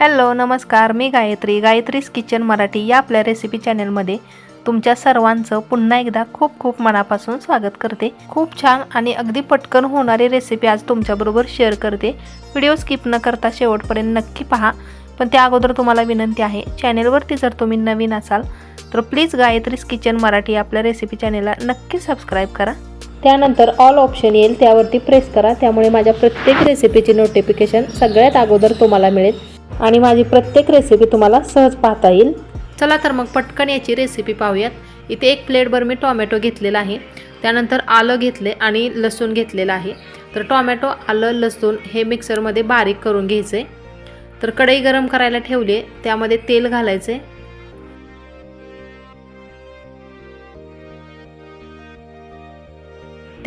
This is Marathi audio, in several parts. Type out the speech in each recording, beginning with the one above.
हॅलो नमस्कार मी गायत्री गायत्रीज किचन मराठी या आपल्या रेसिपी चॅनलमध्ये तुमच्या सर्वांचं पुन्हा एकदा खूप खूप मनापासून स्वागत करते. खूप छान आणि अगदी पटकन होणारी रेसिपी आज तुमच्याबरोबर शेअर करते. व्हिडिओ स्किप न करता शेवटपर्यंत नक्की पहा. पण त्या अगोदर तुम्हाला विनंती आहे चॅनेलवरती जर तुम्ही नवीन असाल तर प्लीज गायत्रीज किचन मराठी आपल्या रेसिपी चॅनेलला नक्की सबस्क्राईब करा. त्यानंतर ऑल ऑप्शन येईल त्यावरती प्रेस करा. त्यामुळे माझ्या प्रत्येक रेसिपीची नोटिफिकेशन सगळ्यात अगोदर तुम्हाला मिळेल. आणि माझी प्रत्येक रेसिपी तुम्हाला सहज पाहता येईल. चला तर मग पटकन याची रेसिपी पाहूयात. इथे एक प्लेटभर मी टॉमॅटो घेतलेला आहे. त्यानंतर आलं घेतले आणि लसूण घेतलेलं आहे. तर टॉमॅटो आलं लसूण हे मिक्सरमध्ये बारीक करून घ्यायचं. आहे तर कढई गरम करायला ठेवली त्यामध्ये तेल घालायचं.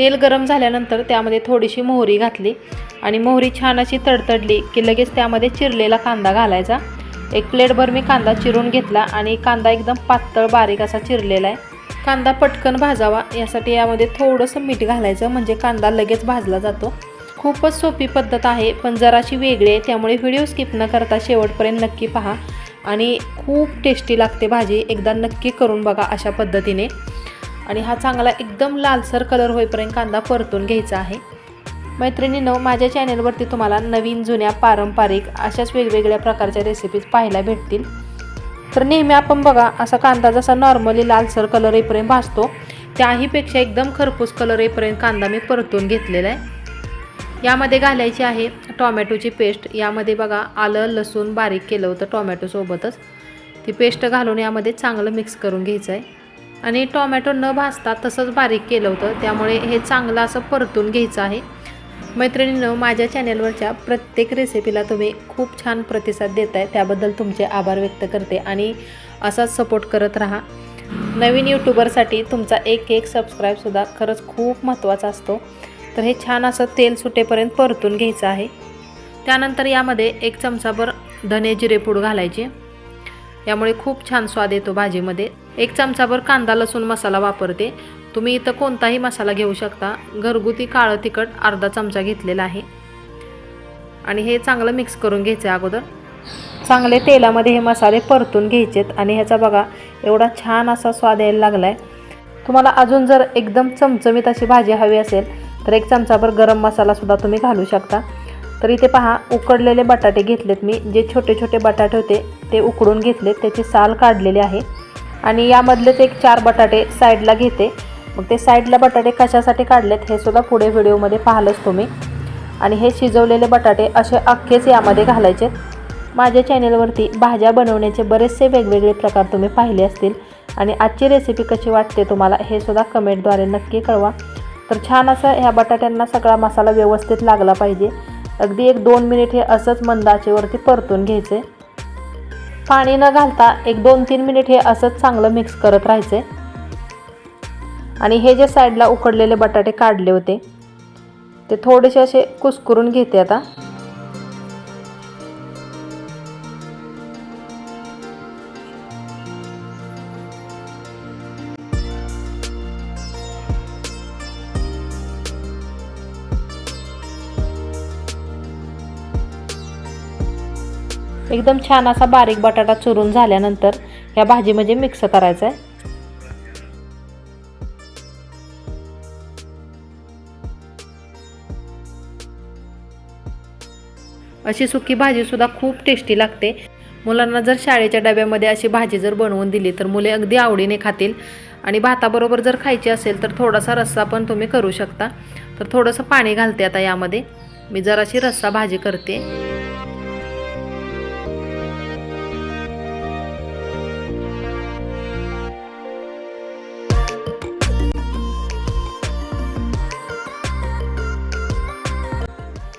तेल गरम झाल्यानंतर त्यामध्ये थोडीशी मोहरी घातली आणि मोहरी छान अशी तडतडली की लगेच त्यामध्ये चिरलेला कांदा घालायचा. एक प्लेटभर मी कांदा चिरून घेतला आणि कांदा एकदम पातळ बारीक असा चिरलेला आहे. कांदा पटकन भाजावा यासाठी यामध्ये थोडंसं मीठ घालायचं म्हणजे कांदा लगेच भाजला जातो. खूपच सोपी पद्धत आहे पण जराशी वेगळी आहे त्यामुळे व्हिडिओ स्किप न करता शेवटपर्यंत नक्की पहा. आणि खूप टेस्टी लागते भाजी एकदा नक्की करून बघा अशा पद्धतीने. आणि हा चांगला एकदम लालसर कलर होईपर्यंत कांदा परतून घ्यायचा आहे. मैत्रिणीनं माझ्या चॅनेलवरती तुम्हाला नवीन जुन्या पारंपरिक अशाच वेगवेगळ्या प्रकारच्या रेसिपीज पाहायला भेटतील. तर नेहमी आपण बघा असा कांदा जसा नॉर्मली लालसर कलर येईपर्यंत भाजतो त्याहीपेक्षा एकदम खरपूस कलर येईपर्यंत कांदा मी परतून घेतलेला आहे. यामध्ये घालायची आहे टॉमॅटोची पेस्ट. यामध्ये बघा आलं लसूण बारीक केलं होतं टॉमॅटोसोबतच ती पेस्ट घालून यामध्ये चांगलं मिक्स करून घ्यायचं आहे. आणि टॉमॅटो न भाजता तसंच बारीक केलं होतं. त्यामुळे हे चांगलं असं परतून घ्यायचं आहे. मैत्रिणीनं माझ्या चॅनेलवरच्या प्रत्येक रेसिपीला तुम्ही खूप छान प्रतिसाद देत आहे त्याबद्दल तुमचे आभार व्यक्त करते आणि असाच सपोर्ट करत राहा. नवीन यूट्यूबरसाठी तुमचा एक एक सबस्क्राईबसुद्धा खरंच खूप महत्त्वाचा असतो. तर हे छान असं तेल सुटेपर्यंत परतून घ्यायचं आहे. त्यानंतर यामध्ये एक चमचाभर धने जिरेपूड घालायचे. यामुळे खूप छान स्वाद येतो भाजीमध्ये. एक चमचाभर कांदा लसूण मसाला वापरते. तुम्ही इथं कोणताही मसाला घेऊ शकता. घरगुती काळं तिखट अर्धा चमचा घेतलेला आहे. आणि हे चांगलं मिक्स करून घ्यायचं आहे अगोदर. चांगले तेलामध्ये हे मसाले परतून घ्यायचेत आणि ह्याचा बघा एवढा छान असा स्वाद यायला लागला आहे तुम्हाला अजून जर एकदम चमचमीत अशी भाजी हवी असेल तर एक चमचाभर गरम मसालासुद्धा तुम्ही घालू शकता. तर इथे पहा उकडलेले बटाटे घेतलेत मी. जे छोटे छोटे बटाटे होते ते उकडून घेतलेत. त्याची साल काढलेली आहे. आणि यामधलेच एक चार बटाटे साईडला घेते. मग ते साईडला बटाटे कशासाठी काढलेत हे सुद्धा पुढे व्हिडिओमध्ये पाहिलंच तुम्ही. आणि हे शिजवलेले बटाटे असे अख्खेच यामध्ये घालायचे. माझ्या चॅनेलवरती भाज्या बनवण्याचे बरेचसे वेगवेगळे प्रकार तुम्ही पाहिले असतील. आणि आजची रेसिपी कशी वाटते तुम्हाला हे सुद्धा कमेंटद्वारे नक्की कळवा. तर छान असं ह्या बटाट्यांना सगळा मसाला व्यवस्थित लागला पाहिजे. अगदी एक दोन मिनिट हे असंच मंदाचेवरती परतून घ्यायचे. पाणी न घालता एक दोन तीन मिनिट हे असंच चांगलं मिक्स करत राहायचे. आणि हे जे साईडला उकडलेले बटाटे काढले होते ते थोडेसे असे कुस्करून घेते आता. एकदम छान असा बारीक बटाटा चुरून झाल्यानंतर या भाजीमध्ये म्हणजे मिक्स करायचं आहे. अशी सुकी भाजीसुद्धा खूप टेस्टी लागते. मुलांना जर शाळेच्या डब्यामध्ये अशी भाजी जर बनवून दिली तर मुले अगदी आवडीने खातील. आणि भाताबरोबर जर खायची असेल तर थोडासा रस्सा पण तुम्ही करू शकता. तर थोडंसं पाणी घालते आता यामध्ये. मी जराशी रस्सा भाजी करते.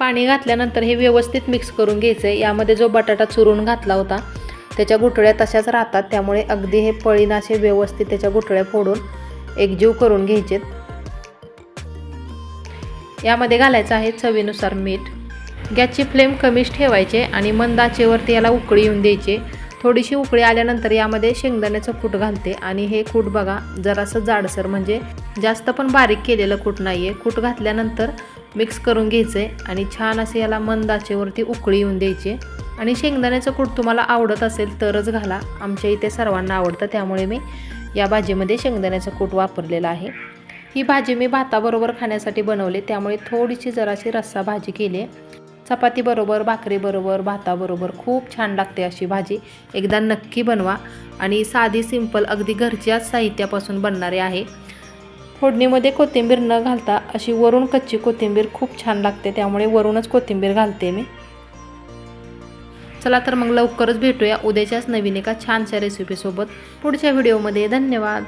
पाणी घातल्यानंतर हे व्यवस्थित मिक्स करून घ्यायचं आहे यामध्ये जो बटाटा चुरून घातला होता त्याच्या गुठळ्या तशाच राहतात. त्यामुळे अगदी हे पळीन असे व्यवस्थित त्याच्या गुठळ्या फोडून एकजीव करून घ्यायचेत. यामध्ये घालायचं आहे चवीनुसार मीठ. गॅसची फ्लेम कमीच ठेवायचे आणि मंद आचेवरती याला उकळी येऊन द्यायची. थोडीशी उकळी आल्यानंतर यामध्ये शेंगदाण्याचं कूट घालते. आणि हे कूट बघा जरासं जाडसर म्हणजे जास्त पण बारीक केलेलं कूट नाही आहे कूट घातल्यानंतर मिक्स करून घ्यायचं आहे आणि छान असे याला मंद आचेवरती उकळी येऊन द्यायची. आणि शेंगदाण्याचं कूट तुम्हाला आवडत असेल तरच घाला. आमच्या इथे सर्वांना आवडतं त्यामुळे मी या भाजीमध्ये शेंगदाण्याचं कूट वापरलेलं आहे. ही भाजी मी भाताबरोबर खाण्यासाठी बनवली त्यामुळे थोडीशी जराशी रस्सा भाजी केली. आहे चपातीबरोबर भाकरीबरोबर भाताबरोबर खूप छान लागते अशी भाजी. एकदा नक्की बनवा. आणि साधी सिंपल अगदी घरच्याच साहित्यापासून बनणारे आहे. फोडणीमध्ये कोथिंबीर न घालता अशी वरून कच्ची कोथिंबीर खूप छान लागते त्यामुळे वरूनच कोथिंबीर घालते मी. चला तर मग लवकरच भेटूया उद्याच्याच नवीन एका छानशा रेसिपीसोबत पुढच्या व्हिडिओमध्ये धन्यवाद.